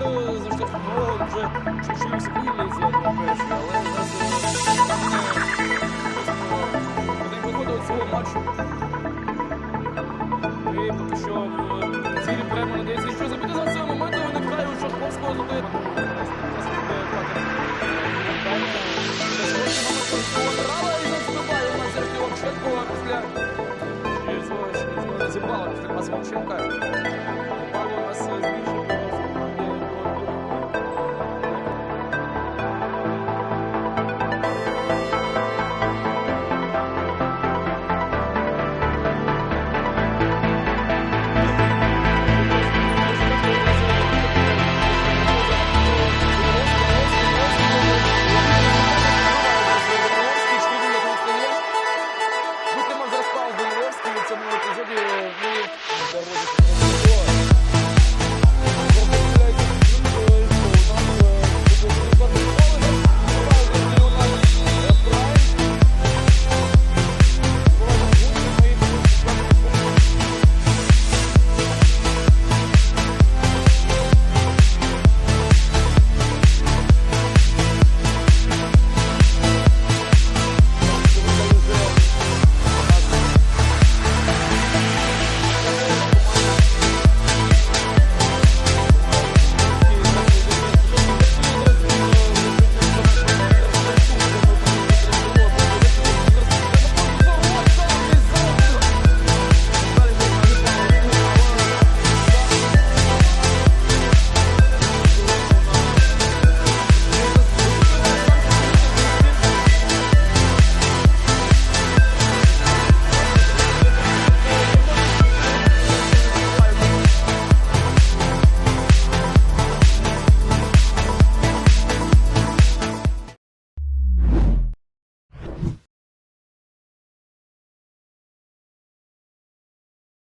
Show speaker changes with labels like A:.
A: завжди футболом вже чуть-чуть схилилися, я думаю, перші, але зараз один виходить цього матчу.